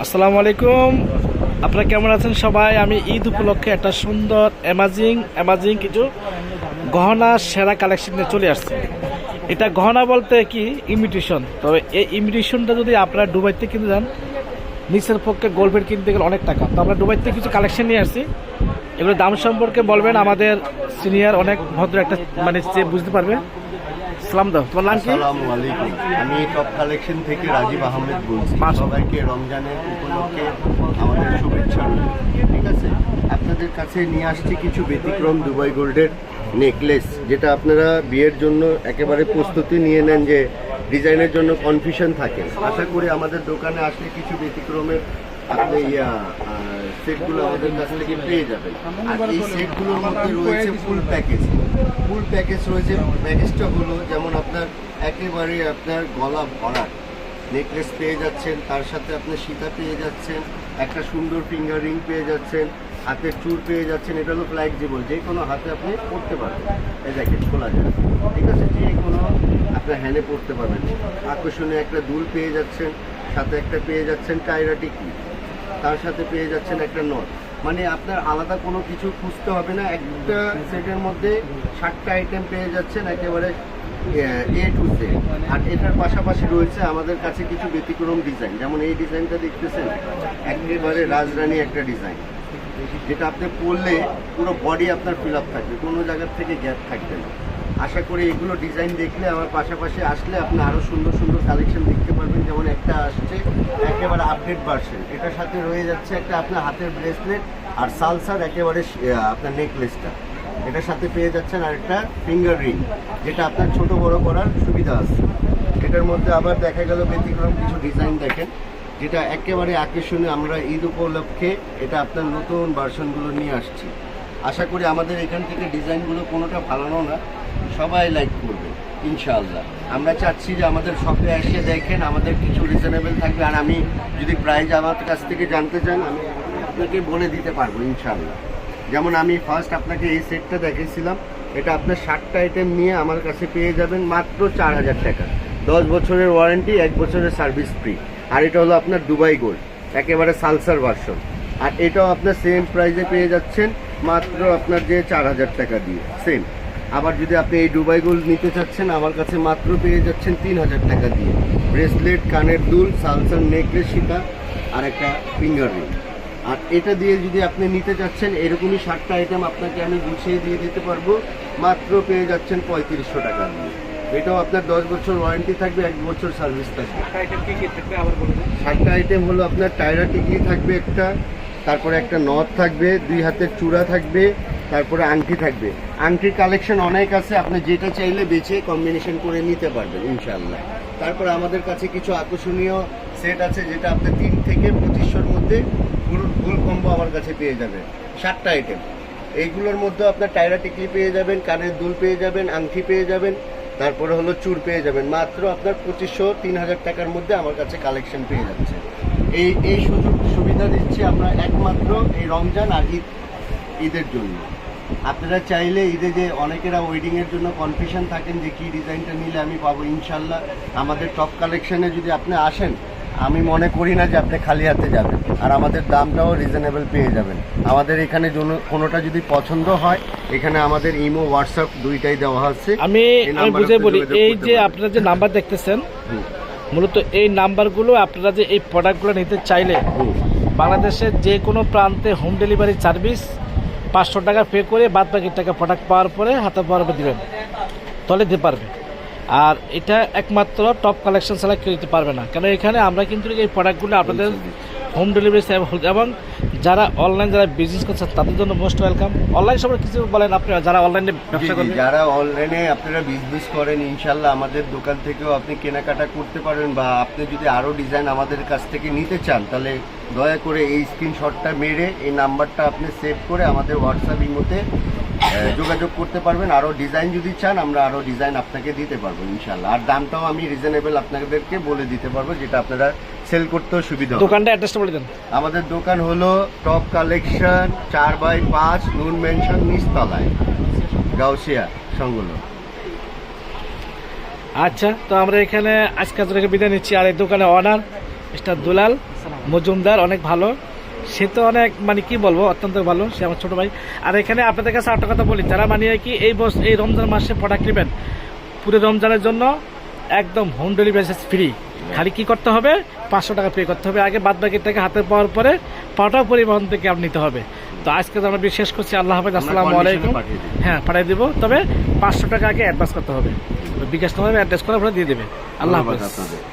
আসসালামু আলাইকুম। আপনারা কেমন আছেন সবাই? আমি ঈদ উপলক্ষে একটা সুন্দর অ্যামাজিং অ্যামাজিং কিছু গহনা সেরা কালেকশন নিয়ে চলে আসছে। এটা গহনা বলতে কি? ইমিটেশন তবে এই ইমিটেশনটা যদি আপনারা দুবাইতে কিনতে যান, নিচের পক্ষে গোল্ডের কিনতে গেলে অনেক টাকা। তো আমরা দুবাইতে কিছু কালেকশন নিয়ে আসছি। এগুলো দাম সম্পর্কে বলবেন আমাদের সিনিয়র অনেক ভদ্র একটা মানে বুঝতে পারবে। সালাম দাও। তোমার নাম কি? আসসালামু আলাইকুম। আমি টপ কালেকশন থেকে রাজীব আহমেদ বলছি। সবাইকে রমজানের উপলক্ষে আমাদের শুভেচ্ছা ঠিক আছে? আপনাদের কাছে নিয়ে আসছি কিছু ব্যতিক্রম দুবাই গোল্ডের নেকলেস যেটা আপনারা বিয়ের জন্য একেবারে প্রস্তুতি নিয়ে নেন যে ডিজাইনের জন্য কনফিউশন থাকে। আশা করি আমাদের দোকানে আসলে কিছু ব্যতিক্রমের আপনি ইয়া সেটগুলো আমাদের কাছ থেকে পেয়ে যাবেন আর এই সেটগুলোর মধ্যে রয়েছে ফুল প্যাকেজ ফুল প্যাকেজ রয়েছে। প্যাকেজটা হলো যেমন আপনার একেবারে আপনার গলা ভরা। নেকলেস পেয়ে যাচ্ছেন তার সাথে আপনার সীতা পেয়ে যাচ্ছেন একটা সুন্দর ফিঙ্গার রিং পেয়ে যাচ্ছেন হাতের চুর পেয়ে যাচ্ছেন। এটা হলো ফ্লাইক্সিবল যে কোনো হাতে আপনি পড়তে পারবেন। এই দেখেন খোলা যায়। ঠিক আছে? যে কোনো আপনার হ্যান্ডে পড়তে পারবেন। আকর্ষণীয় একটা দুল পেয়ে যাচ্ছেন সাথে একটা পেয়ে যাচ্ছেন টাইরা টিকি তার সাথে পেয়ে যাচ্ছেন একটা নট। মানে আপনার আলাদা কোনো কিছু খুঁজতে হবে না, একটা সেটের মধ্যে ষাটটা আইটেম পেয়ে যাচ্ছেন একেবারে এ টু সে আর এটার পাশাপাশি রয়েছে আমাদের কাছে কিছু ব্যতিক্রম ডিজাইন যেমন এই ডিজাইনটা দেখতেছেন, একেবারে রাজরানী একটা ডিজাইন যেটা আপনি পরলে পুরো বডি আপনার ফিল আপ থাকবে, কোনো জায়গার থেকে গ্যাপ থাকবে না। আশা করি এগুলো ডিজাইন দেখলে, আমার পাশাপাশি আসলে আপনি আরও সুন্দর সুন্দর কালেকশন দেখতে পারবেন। যেমন একটা আসছে একেবারে আপডেট ভার্সন এটার সাথে রয়ে যাচ্ছে একটা আপনার হাতের ব্রেসলেট আর সালসার একেবারে আপনার নেকলেসটা এটার সাথে পেয়ে যাচ্ছেন আর একটা ফিঙ্গার রিং যেটা আপনার ছোট বড় করার সুবিধা আছে। এটার মধ্যে আবার দেখা গেল ব্যতিক্রম কিছু ডিজাইন দেখেন, যেটা একেবারে আকর্ষণীয় আমরা ঈদ উপলক্ষে এটা আপনার নতুন ভার্সনগুলো নিয়ে আসছি। আশা করি আমাদের এখান থেকে ডিজাইনগুলো কোনোটা ভালো না, সবাই লাইক করবে ইনশাআল্লাহ। আমরা চাচ্ছি যে আমাদের শপে এসে দেখেন আমাদের কিছু রিজনেবল থাকবে। আর আমি যদি প্রাইস আমার কাছ থেকে জানতে চান, আমি আপনাকে বলে দিতে পারব ইনশাআল্লাহ। যেমন আমি ফার্স্ট আপনাকে এই সেটটা দেখিয়েছিলাম এটা আপনার ষাটটা আইটেম নিয়ে আমার কাছে পেয়ে যাবেন মাত্র চার হাজার টাকা। দশ বছরের ওয়ারেন্টি এক বছরের সার্ভিস ফ্রি আর এটা হলো আপনার দুবাই গোল্ড একেবারে সালসার ভার্সন আর এটাও আপনার সেম প্রাইসে পেয়ে যাচ্ছেন মাত্র আপনার যে চার হাজার টাকা দিয়ে। সেম আবার যদি আপনি এই দুবাই গোল্ড নিতে চাচ্ছেন আমার কাছে মাত্র পেয়ে যাচ্ছেন তিন হাজার টাকা দিয়ে। ব্রেসলেট কানের দুল সালসার নেকলেস সীতা আর একটা ফিঙ্গার রিং। আর এটা দিয়ে যদি আপনি নিতে চাচ্ছেন এরকমই ষাটটা আইটেম আপনাকে আমি গুছিয়ে দিয়ে দিতে পারব। মাত্র পেয়ে যাচ্ছেন পঁয়ত্রিশশো টাকা দিয়ে। এটাও আপনার দশ বছর ওয়ারেন্টি থাকবে এক বছর সার্ভিস থাকবে। ষাটটা আইটেম হলো আপনার টায়রা টিকলি থাকবে একটা তারপরে একটা নথ থাকবে দুই হাতের চূড়া থাকবে তারপরে আংটি থাকবে। আংটির কালেকশন অনেক আছে, আপনি যেটা চাইলে বেছে কম্বিনেশন করে নিতে পারবেন ইনশাল্লাহ তারপরে আমাদের কাছে কিছু আকর্ষণীয় সেট আছে, যেটা আপনি তিন থেকে পঁচিশশোর মধ্যে পুরো ফুল কম্বো আমার কাছে পেয়ে যাবেন। সাতটা আইটেম এইগুলোর মধ্যে আপনার টায়রা টিকলি পেয়ে যাবেন, কানের দুল পেয়ে যাবেন, আংটি পেয়ে যাবেন, তারপরে হলো চুর পেয়ে যাবেন। মাত্র আপনার পঁচিশশো তিন হাজার টাকার মধ্যে আমার কাছে কালেকশন পেয়ে যাচ্ছে। এই এই সুযোগ সুবিধা দিচ্ছি আমরা একমাত্র এই রমজান আর ঈদের জন্য। আপনারা চাইলে ঈদে যে অনেকেরা ওয়েডিংয়ের জন্য কনফিউশন থাকেন যে কী ডিজাইনটা নিলে আমি পাবো ইনশাল্লাহ আমাদের টপ কালেকশনে যদি আপনি আসেন আমি মনে করি না যে আপনি খালি হাতে যাবেন। আর আমাদের দামটাও রিজনেবল পেয়ে যাবেন। আমাদের এখানে কোনো- কোনোটা যদি পছন্দ হয় এখানে আমাদের ইমো হোয়াটসঅ্যাপ দুইটাই দেওয়া আছে। আমি এই আমি বুঝে বলি এই যে আপনারা যে নাম্বার দেখতেছেন মূলত এই নাম্বারগুলো আপনারা যে এই প্রোডাক্টগুলো নিতে চাইলে। বাংলাদেশের যে কোনো প্রান্তে হোম ডেলিভারি সার্ভিস পাঁচশো টাকা পে করে বাদ বাকি টাকা প্রোডাক্ট পাওয়ার পরে হাতে পাওয়ার দেবেন। তাহলে দিতে পারবে। আর এটা একমাত্র টপ কালেকশন ছাড়া কেউ দিতে পারবে না। কেন এখানে আমরা কিন্তু এই প্রোডাক্টগুলো আপনাদের হোম ডেলিভারি এবং যারা অনলাইন যারা বিজনেস করছে তাদের জন্য মোস্ট ওয়েলকাম অনলাইন সম্পর্কে কিছু বলেন আপনি যারা অনলাইনে ব্যবসা জি, করবেন যারা অনলাইনে আপনারা বিজনেস করেন ইনশাল্লাহ আমাদের দোকান থেকেও আপনি কেনাকাটা করতে পারবেন বা আপনি যদি আরও ডিজাইন আমাদের কাছ থেকে নিতে চান তাহলে দয়া করে এই স্ক্রিনশটটা মেরে এই নাম্বারটা আপনি সেভ করে আমাদের হোয়াটসঅ্যাপ ইমোতে যোগাযোগ করতে পারবেন। আরও ডিজাইন যদি চান আমরা আরও ডিজাইন আপনাকে দিতে পারব ইনশাল্লাহ আর দামটাও আমি রিজনেবল আপনাদেরকে বলে দিতে পারব যেটা আপনারা সেল করতেও সুবিধা দোকানটা অ্যাড্রেসটা বলে দেন। আমাদের দোকান হলো টপ কালেকশন চার বাই পাঁচ নুন মেনশন নিচতলায় গাউসিয়া সংগুলো আচ্ছা তো আমরা এখানে আজকে বিদায় নিচ্ছি। আর এই দোকানে অনার মিস্টার দুলাল মজুমদার অনেক ভালো। সে তো অনেক মানে কি বলব অত্যন্ত ভালো সে আমার ছোট ভাই। আর এখানে আপনাদের কাছে একটা কথা বলি যারা মানে কি এই বস এই রমজান মাসে প্রোডাক্ট নেবেন পুরো রমজানের জন্য একদম হোম ডেলিভারি ফ্রি খালি কি করতে হবে? পাঁচশো টাকা পে করতে হবে। আগে বাদ বাকি টাকা হাতে পাওয়ার পরে পাটা পরিবহন থেকে আপনি নিতে হবে। তো আজকে তো আমরা বিশেষ করছি। আল্লাহ হাফেজ আসসালামু আলাইকুম। হ্যাঁ পাঠিয়ে দেবো। তবে পাঁচশো টাকা আগে অ্যাডভান্স করতে হবে। বিকাশ তোমার অ্যাড্রেস করে আপনারা দিয়ে দেবে। আল্লাহ হাফেজ।